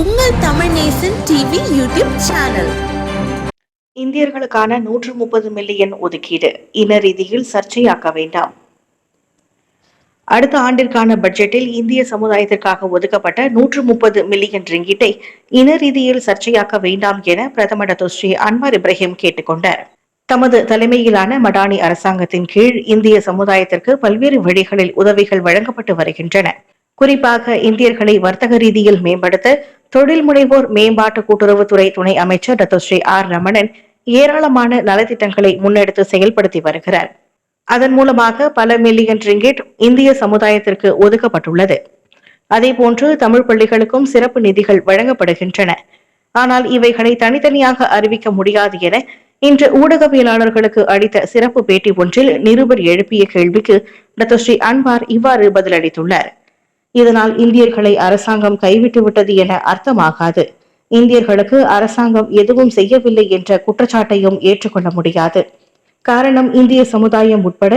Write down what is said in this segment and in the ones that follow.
உங்கள் Tamil Nesan TV YouTube channel. இந்தியர்களுக்கான நூற்று முப்பது மில்லியன் ஒதுக்கீடு. இன ரீதியில் சர்ச்சையாக்க வேண்டாம். அடுத்த ஆண்டிற்கான பட்ஜெட்டில் இந்திய சமுதாயத்திற்காக ஒதுக்கப்பட்ட நூற்று முப்பது மில்லியன் ரிங்கிட்டை இன ரீதியில் சர்ச்சையாக்க வேண்டாம் என பிரதமர் டாக்டர் ஸ்ரீ அன்வார் இப்ராஹிம் கேட்டுக்கொண்டார். தமது தலைமையிலான மடானி அரசாங்கத்தின் கீழ் இந்திய சமுதாயத்திற்கு பல்வேறு வழிகளில் உதவிகள் வழங்கப்பட்டு வருகின்றன. குறிப்பாக இந்தியர்களை வர்த்தக ரீதியில் மேம்படுத்த தொழில் முனைவோர் மேம்பாட்டு கூட்டுறவுத்துறை துணை அமைச்சர் டாக்டர் ஸ்ரீ ஆர் ரமணன் ஏராளமான நலத்திட்டங்களை முன்னெடுத்து செயல்படுத்தி வருகிறார். அதன் மூலமாக பல மில்லியன் ரிங்கிட் இந்திய சமுதாயத்திற்கு ஒதுக்கப்பட்டுள்ளது. அதேபோன்று தமிழ் பள்ளிகளுக்கும் சிறப்பு நிதிகள் வழங்கப்படுகின்றன. ஆனால் இவைகளை தனித்தனியாக அறிவிக்க முடியாது என இன்று ஊடகவியலாளர்களுக்கு அளித்த சிறப்பு பேட்டி ஒன்றில் நிருபர் எழுப்பிய கேள்விக்கு டாக்டர் ஸ்ரீ இவ்வாறு பதிலளித்துள்ளார். இதனால் இந்தியர்களை அரசாங்கம் கைவிட்டு விட்டது என அர்த்தமாகாது. இந்தியர்களுக்கு அரசாங்கம் எதுவும் செய்யவில்லை என்ற குற்றச்சாட்டையும் ஏற்றுக்கொள்ள முடியாது. காரணம் இந்திய சமுதாயம் உட்பட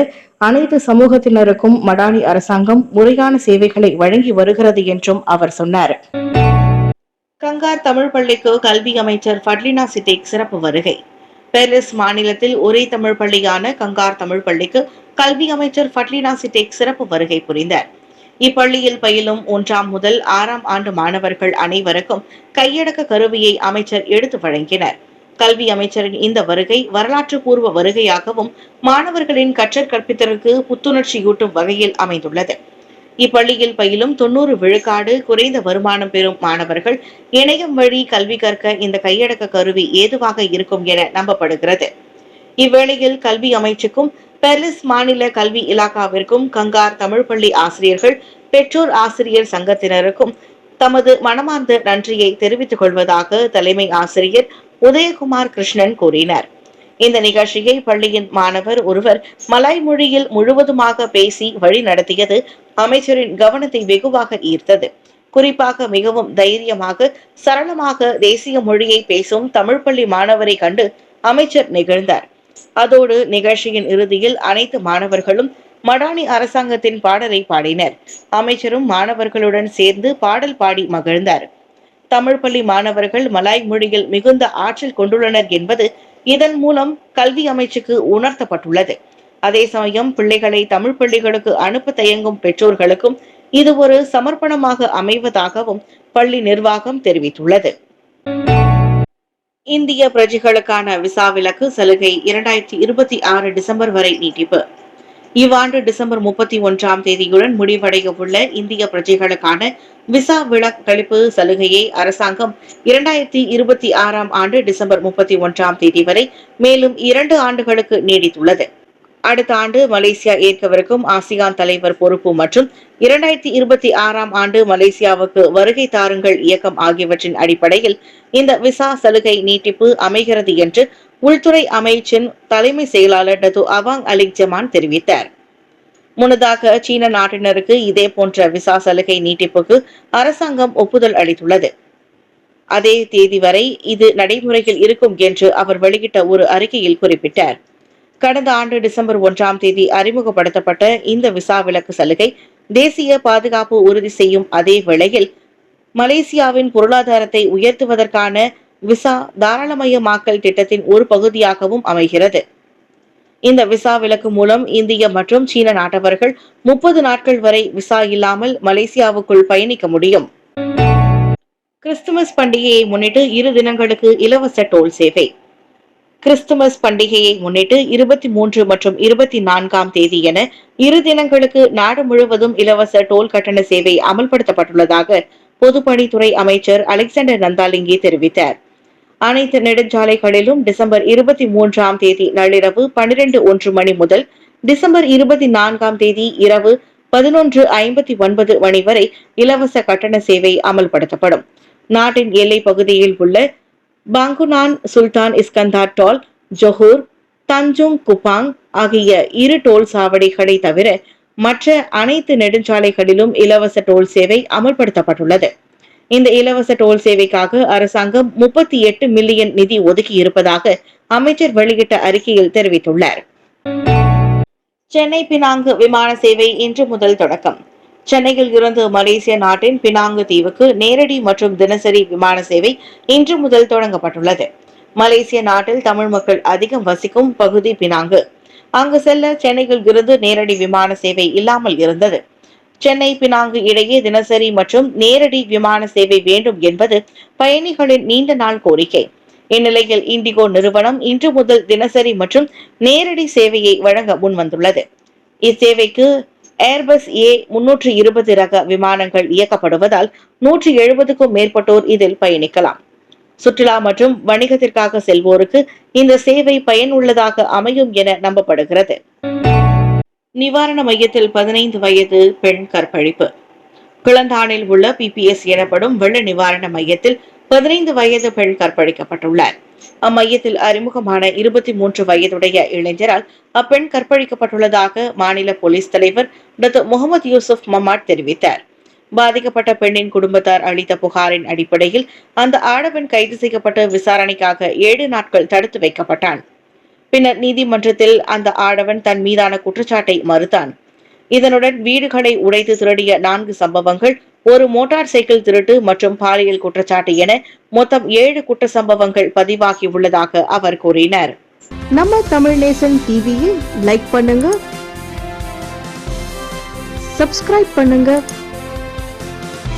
அனைத்து சமூகத்தினருக்கும் மடானி அரசாங்கம் முறையான சேவைகளை வழங்கி வருகிறது என்றும் அவர் சொன்னார். கங்கார் தமிழ் பள்ளிக்கு கல்வி அமைச்சர் ஃபட்லினா சித்திக் சிறப்பு வருகை. பெரிஸ் மாநிலத்தில் ஒரே தமிழ் பள்ளியான கங்கார் தமிழ் பள்ளிக்கு கல்வி அமைச்சர் ஃபட்லினா சித்திக் சிறப்பு வருகை புரிந்தார். இப்பள்ளியில் பயிலும் ஒன்றாம் முதல் ஆறாம் ஆண்டு மாணவர்கள் அனைவருக்கும் கையடக்க கருவியை அமைச்சர் எடுத்து வழங்கினர். கல்வி அமைச்சரின் இந்த வருகை வரலாற்று பூர்வ வருகையாகவும் மாணவர்களின் கற்றற் கற்பித்தலுக்கு புத்துணர்ச்சியூட்டும் வகையில் அமைந்துள்ளது. இப்பள்ளியில் பயிலும் தொண்ணூறு விழுக்காடு குறைந்த வருமானம் பெறும் மாணவர்கள் இணையம் வழி கல்வி கற்க இந்த கையடக்க கருவி ஏதுவாக இருக்கும் என நம்பப்படுகிறது. இவ்வேளையில் கல்வி அமைச்சுக்கும் பெர்லிஸ் மாநில கல்வி இலாக்காவிற்கும் கங்கார் தமிழ் பள்ளி ஆசிரியர்கள் பெற்றோர் ஆசிரியர் சங்கத்தினருக்கும் தமது மனமார்ந்த நன்றியை தெரிவித்துக் கொள்வதாக தலைமை ஆசிரியர் உதயகுமார் கிருஷ்ணன் கூறினார். இந்த நிகழ்ச்சியை பள்ளியின் மாணவர் ஒருவர் மலாய் மொழியில் முழுவதுமாக பேசி வழி நடத்தியது அமைச்சரின் கவனத்தை வெகுவாக ஈர்த்தது. குறிப்பாக மிகவும் தைரியமாக சரளமாக தேசிய மொழியை பேசும் தமிழ் பள்ளி மாணவரை கண்டு அமைச்சர் நிகழ்ந்தார். அதோடு நிகழ்ச்சியின் இறுதியில் அனைத்து மாணவர்களும் மடானி அரசாங்கத்தின் பாடலை பாடினர். அமைச்சரும் மாணவர்களுடன் சேர்ந்து பாடல் பாடி மகிழ்ந்தார். தமிழ் பள்ளி மாணவர்கள் மலாய் மொழியில் மிகுந்த ஆற்றல் கொண்டுள்ளனர் என்பது இதன் மூலம் கல்வி அமைச்சுக்கு உணர்த்தப்பட்டுள்ளது. அதே சமயம் பிள்ளைகளை தமிழ் பள்ளிகளுக்கு அனுப்ப தயங்கும் பெற்றோர்களுக்கும் இது ஒரு சமர்ப்பணமாக அமைவதாகவும் பள்ளி நிர்வாகம் தெரிவித்துள்ளது. இந்திய பிரஜைகளுக்கான விசா விலக்கு சலுகை இரண்டாயிரத்தி இருபத்தி ஆறு டிசம்பர் வரை நீட்டிப்பு. இவ்வாண்டு டிசம்பர் முப்பத்தி ஒன்றாம் தேதியுடன் முடிவடைய உள்ள இந்திய பிரஜைகளுக்கான விசா விலக்களிப்பு சலுகையை அரசாங்கம் இரண்டாயிரத்தி இருபத்தி ஆறாம் ஆண்டு டிசம்பர் முப்பத்தி ஒன்றாம் தேதி வரை மேலும் இரண்டு ஆண்டுகளுக்கு நீடித்துள்ளது. அடுத்த ஆண்டு மலேசியா ஏற்கவிருக்கும் ஆசியான் தலைவர் பொறுப்பு மற்றும் இரண்டாயிரத்தி இருபத்தி ஆறாம் ஆண்டு மலேசியாவுக்கு வருகை தாருங்கள் இயக்கம் ஆகியவற்றின் அடிப்படையில் இந்த விசா சலுகை நீட்டிப்பு அமைகிறது என்று உள்துறை அமைச்சின் தலைமை செயலாளர் டது அவாங் அலிக் ஜமான் தெரிவித்தார். முன்னதாக சீன நாட்டினருக்கு இதே போன்ற விசா சலுகை நீட்டிப்புக்கு அரசாங்கம் ஒப்புதல் அளித்துள்ளது. அதே தேதி வரை இது நடைமுறையில் இருக்கும் என்று அவர் வெளியிட்ட ஒரு அறிக்கையில் குறிப்பிட்டார். கடந்த ஆண்டு டிசம்பர் ஒன்றாம் தேதி அறிமுகப்படுத்தப்பட்ட இந்த விசா விலக்கு சலுகை தேசிய பாதுகாப்பு உறுதி செய்யும் அதே வேளையில் மலேசியாவின் பொருளாதாரத்தை உயர்த்துவதற்கான விசா தாராளமயமாக்கல் திட்டத்தின் ஒரு பகுதியாகவும் அமைகிறது. இந்த விசா விலக்கு மூலம் இந்திய மற்றும் சீன நாட்டவர்கள் முப்பது நாட்கள் வரை விசா இல்லாமல் மலேசியாவுக்குள் பயணிக்க முடியும். கிறிஸ்துமஸ் பண்டிகையை முன்னிட்டு இரு தினங்களுக்கு இலவச டோல் சேவை. கிறிஸ்துமஸ் பண்டிகையை முன்னிட்டு இருபத்தி மூன்று மற்றும் இருபத்தி நான்காம் தேதி என இரு தினங்களுக்கு நாடு முழுவதும் இலவச டோல் கட்டண சேவை அமல்படுத்தப்பட்டுள்ளதாக பொதுப்பணித்துறை அமைச்சர் அலெக்சாண்டர் நந்தாலிங்கி தெரிவித்தார். அனைத்து நெடுஞ்சாலைகளிலும் டிசம்பர் இருபத்தி மூன்றாம் தேதி நள்ளிரவு பனிரெண்டு ஒன்று மணி முதல் டிசம்பர் இருபத்தி நான்காம் தேதி இரவு பதினொன்று ஐம்பத்தி ஒன்பது மணி வரை இலவச கட்டண சேவை அமல்படுத்தப்படும். நாட்டின் எல்லை பகுதியில் உள்ள Bangunan Sultan Iskandar toll Johor Tanjung Kupang ஆகிய இரு டோல் சாவடிகளை தவிர மற்ற அனைத்து நெடுஞ்சாலைகளிலும் இலவச டோல் சேவை அமல்படுத்தப்பட்டுள்ளது. இந்த இலவச டோல் சேவைக்காக அரசாங்கம் முப்பத்தி எட்டு மில்லியன் நிதி ஒதுக்கி இருப்பதாக அமைச்சர் வெளியிட்ட அறிக்கையில் தெரிவித்துள்ளார். சென்னை பினாங்கு விமான சேவை இன்று முதல் தொடக்கம். சென்னையில் இருந்து மலேசிய நாட்டின் பினாங்கு தீவுக்கு நேரடி மற்றும் தினசரி விமான சேவை இன்று முதல் தொடங்கப்பட்டுள்ளது. மலேசிய நாட்டில் தமிழ் மக்கள் அதிகம் வசிக்கும் பகுதி பினாங்கு. அங்கு செல்ல சென்னையில் இருந்து நேரடி விமான சேவை இல்லாமல் இருந்தது. சென்னை பினாங்கு இடையே தினசரி மற்றும் நேரடி விமான சேவை வேண்டும் என்பது பயணிகளின் நீண்ட நாள் கோரிக்கை. இந்நிலையில் இண்டிகோ நிறுவனம் இன்று முதல் தினசரி மற்றும் நேரடி சேவையை வழங்க முன்வந்துள்ளது. இச்சேவைக்கு ஏர்பஸ் ஏ முன்னூற்று இருபது ரக விமானங்கள் இயக்கப்படுவதால் நூற்றி எழுபதுக்கும் மேற்பட்டோர் இதில் பயணிக்கலாம். சுற்றுலா மற்றும் வணிகத்திற்காக செல்வோருக்கு இந்த சேவை பயனுள்ளதாக அமையும் என நம்பப்படுகிறது. நிவாரண மையத்தில் பதினைந்து வயது பெண் கற்பழிப்பு. கிளந்தானில் உள்ள பிபிஎஸ் எனப்படும் வெள்ள நிவாரண மையத்தில் பதினைந்து வயது பெண் கற்பழிக்கப்பட்டுள்ளார். அம்மையத்தில் அறிமுகமான இருபத்தி மூன்று வயதுடைய இளைஞரால் அப்பெண் கற்பழிக்கப்பட்டுள்ளதாக மாநில போலீஸ் தலைவர் டாக்டர் முகமது யூசுப் மமாட் தெரிவித்தார். பாதிக்கப்பட்ட பெண்ணின் குடும்பத்தார் அளித்த புகாரின் அடிப்படையில் அந்த ஆடவன் கைது செய்யப்பட்டு விசாரணைக்காக ஏழு நாட்கள் தடுத்து வைக்கப்பட்டான். பின்னர் நீதிமன்றத்தில் அந்த ஆடவன் தன் மீதான குற்றச்சாட்டை மறுத்தான். இதனுடன் வீடுகளை உடைத்து திருடிய நான்கு சம்பவங்கள் ஒரு மோட்டார் சைக்கிள் திருட்டு மற்றும் பாலியல் குற்றச்சாட்டு என மொத்தம் ஏழு குற்ற சம்பவங்கள் பதிவாகி உள்ளதாக அவர் கூறினார். நம்ம தமிழ் நேசன் டிவியை லைக் பண்ணுங்க. சப்ஸ்கிரைப் பண்ணுங்க.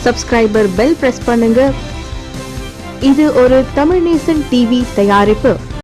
சப்ஸ்கிரைபர் பெல் பிரஸ் பண்ணுங்க. இது ஒரு தமிழ் நேசன் டிவி தயாரிப்பு.